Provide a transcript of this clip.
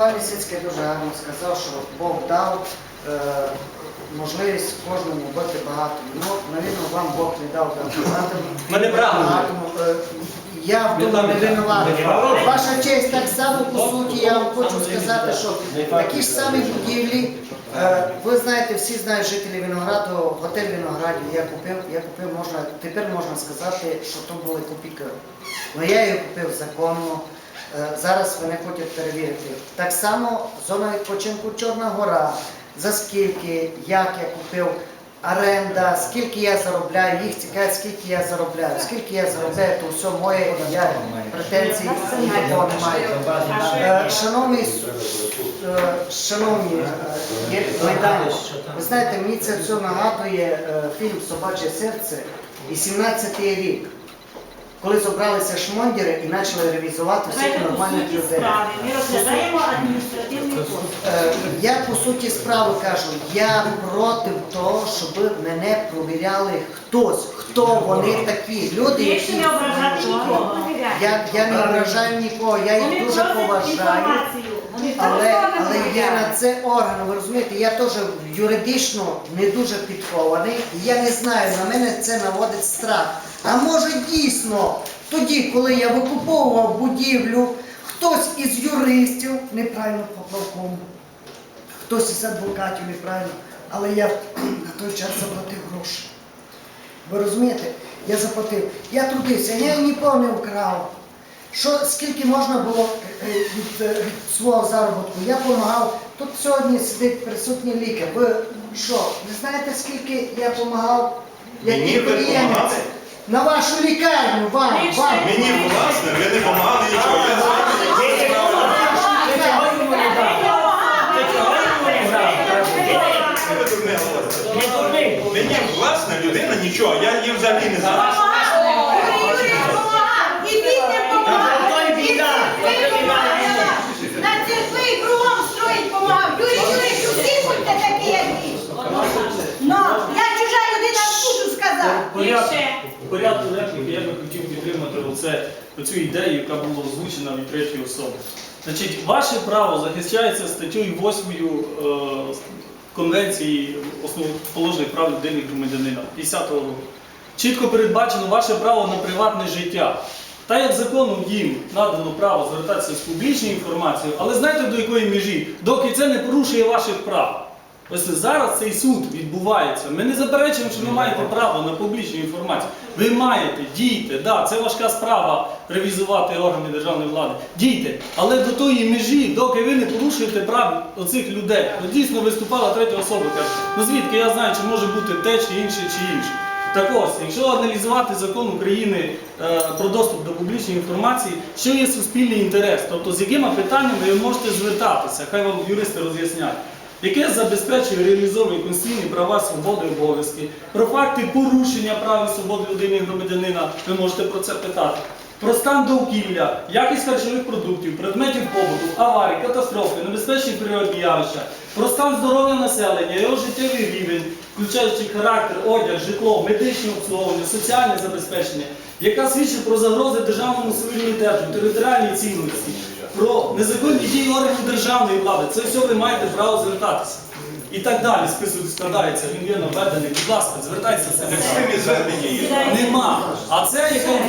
Пан Лісицький дуже гарно сказав, що Бог дав е, можливість кожному бути багатим. Ну, навірно, вам Бог не дав бути багатим. Ми не брали. Е, Я в тому не винуватий. Ваша честь, так само по суті, я вам хочу сказати, що такі ж самі будівлі, е, ви знаєте, всі знають жителі Винограду, готель Виноградів, я купив, я купив, можна, тепер можна сказати, що то були копійки. Ну я її купив законно. Е, Зараз вони хочуть перевірити. Так само зона відпочинку Чорна Гора. За скільки, як я купив, оренда, скільки я заробляю, їх цікавить, скільки я заробляю. Скільки я заробляю, то все моє, я претензій нікого не маю. Е, Шановні, шановні е, є майдані, ви знаєте, мені це все нагадує е, фільм Собаче серце і 17-й рік. Коли зібралися шмондіри і почали ревізувати всіх нормальних людей. Ми розглядаємо адміністративний. Е, Я по суті справи кажу, я проти того, щоб мене провіряли хтось, хто вони такі. Люди, які не ображати нікого. я, я не вражаю нікого, я їх дуже поважаю. Але, але є на це органи, ви розумієте, я теж юридично не дуже підкований, і я не знаю, на мене це наводить страх. А може дійсно, тоді, коли я викуповував будівлю, хтось із юристів неправильно поплавком, хтось із адвокатів неправильно, але я на той час заплатив гроші. Ви розумієте? Я заплатив. Я трудився, я нікого не вкрав. Що, скільки можна було е, е, від, е, від свого заробітку? Я допомагав. Тут сьогодні сидить присутній лікар. Ви що, не знаєте, скільки я допомагав? Мені ви? На вашу лікарню, вам, вам. Мені власне, ви не допомагали нічого. Я. Мені власне людина нічого, я її взагалі не знаю. І він не помагав. Він церкви помагав. На церкви кругом строїть помагав. Юрій Юрійович, всі будьте такі, як він. Ну, я чужа людина буду сказав. Більше. В порядку репліки я би хотів підтримати оце, оцю ідею, яка була озвучена від третьої особи. Значить, ваше право захищається статтею 8 е, Конвенції основоположних прав людини громадянина 50-го року. Чітко передбачено ваше право на приватне життя. Та як законом їм надано право звертатися з публічною інформацією, але знаєте до якої межі, доки це не порушує ваших прав. Ось зараз цей суд відбувається. Ми не заперечуємо, що ви маєте право на публічну інформацію. Ви маєте, дійте, да, це важка справа ревізувати органи державної влади. Дійте, але до тої межі, доки ви не порушуєте прав оцих людей. От дійсно виступала третя особа, каже, ну звідки я знаю, чи може бути те, чи інше, чи інше. Так ось, якщо аналізувати закон України е, про доступ до публічної інформації, що є суспільний інтерес, тобто з якими питаннями ви можете звертатися, хай вам юристи роз'яснять, яке забезпечує реалізовує конституційні права, свободи і обов'язки, про факти порушення прав і свободи людини і громадянина, ви можете про це питати. Про стан довкілля, якість харчових продуктів, предметів побуту, аварій, катастрофи, небезпечні природні явища, про стан здоров'я населення, його життєвий рівень, включаючи характер, одяг, житло, медичне обслуговування, соціальне забезпечення, яка свідчить про загрози державному суверенітету, територіальній цінності, про незаконні дії органів державної влади. Це все ви маєте право звертатися. І так далі. Список складається, він є наведений. Будь ласка, звертайтеся. Є. Нема. А це яка